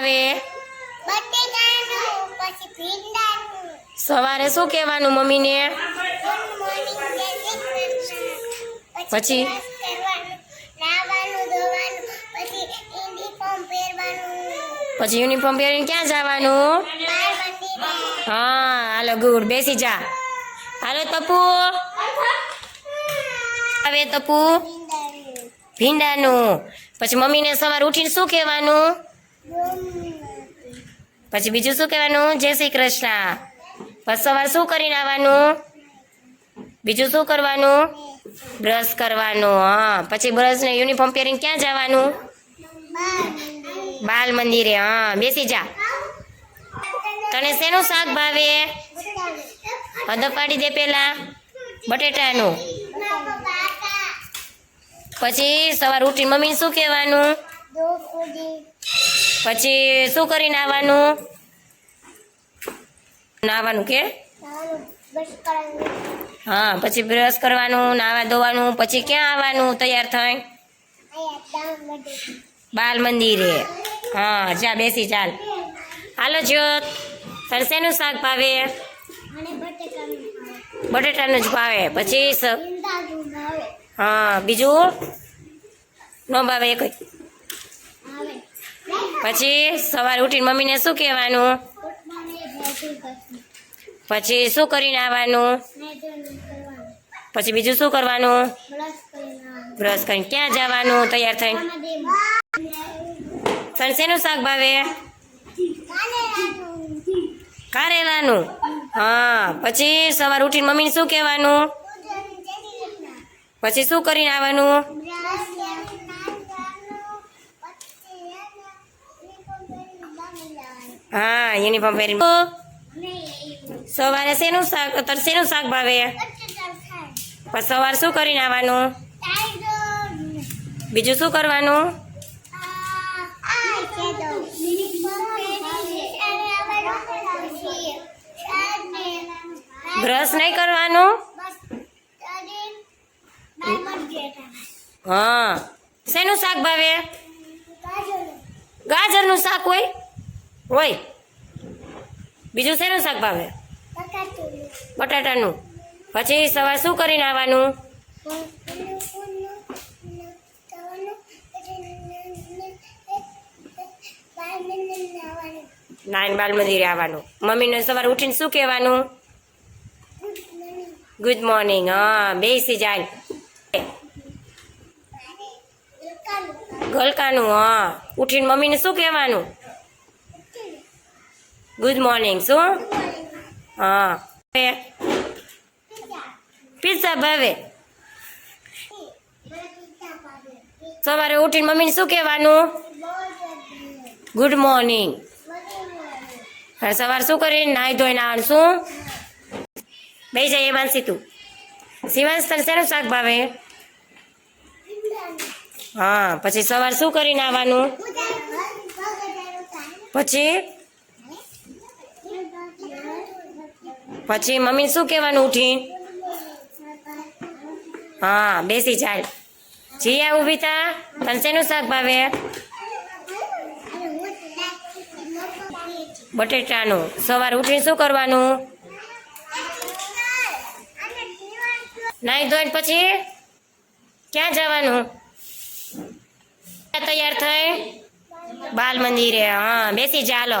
ભીંડાનું સવારે શું કહેવાનું મમ્મીને? પછી? પછી યુનિફોર્મ પહેરીને ક્યાં જવાનું? હા, હાલો, ગુડ, બેસી જા. હાલો, તપુ. હવે તપુ. ભીંડાનું. પછી મમ્મીને સવાર ઉઠીને શું કહેવાનું? પછી બીજું શું કહેવાનું? જય શ્રી કૃષ્ણ. પછી સવાર શું કરીને આવવાનું? બીજું શું કરવાનું? બ્રશ કરવાનું, હા. પછી બ્રશ ને યુનિફોર્મ પહેરીને ક્યાં જવાનું? બાલ મંદિરે, હા. બેસી જા. તને શેનું શાક ભાવે? હદ પાડી દે પેલા. બટેટાનું. પછી સવાર ઉઠી મમ્મી શું કહેવાનું? પછી શું કરીને આવવાનું? નાવાનું કે? હા, પછી બ્રશ કરવાનું નાવા ધોવાનું, પછી ક્યાં આવવાનું તૈયાર બધે બાલ મંદિરે. હા, જા, બેસી, ચાલ. હાલો, જ્યોત. તારે શેનું શાક ભાવે? બટેટાનું જ ભાવે. પછી હા, બીજું? ન ભાવે એક પછી સવારે ઉઠીને મમ્મીને શું કહેવાનું? પછી શું કરીને આવવાનું? પછી બીજું શું કરવાનું? બ્રશ કરીને ક્યાં જવાનું? તૈયાર થઈને. તને શેનું શાક ભાવે? કારેલાનું હા, પછી સવાર ઉઠીને મમ્મીને શું કહેવાનું? પછી શું કરીને આવવાનું બ્રશ નાઈટોનું પછી યુનિફોર્મ પહેરીને બામે જવાનું હા યુનિફોર્મ પહેરીને. સવારે શેનું શાક? અત્યારે શેનું શાક ભાવે? બટેટા સવાર શું કરીને આવવાનું? બીજું શું કરવાનું? બ્રશ નહીં કરવાનું? હા. શેનું શાક ભાવે? ગાજરનું શાક હોય? હોય. બીજું શેનું શાક ભાવે? બટાટાનું. પછી સવાર શું કરીને આવવાનું? નાન બાલ મંદિરે આવવાનું. મમ્મીને સવાર ઉઠીને શું કહેવાનું? ગુડ મોર્નિંગ હા, બેસી જાય. ગલકાનું, હા. ઉઠીને મમ્મીને શું કહેવાનું? ગુડ મોર્નિંગ શું હા પિઝા ભાવે. સવારે ઉઠીને મમ્મીને શું કહેવાનું? ગુડ મોર્નિંગ સવારે સવાર શું કરીને નાહી ધોઈને આવવાનું શું? બે જાય માનસી તું. શિવાંશ તને શેનું શાક ભાવે? હા પછી સવાર શું કરીને આવવાનું પછી? પછી મમ્મી શું કહેવાનું ઉઠી? હા, બેસી ચાલ. જીયા ઊભી થા. તને શેનું શાક ભાવે? બટેટાનું. સવારે ઉઠીને શું કરવાનું? નાહી ધોઈને પછી ક્યાં જવાનું? તૈયાર થઈ? બાલ મંદિરે હા, બેસી ચાલો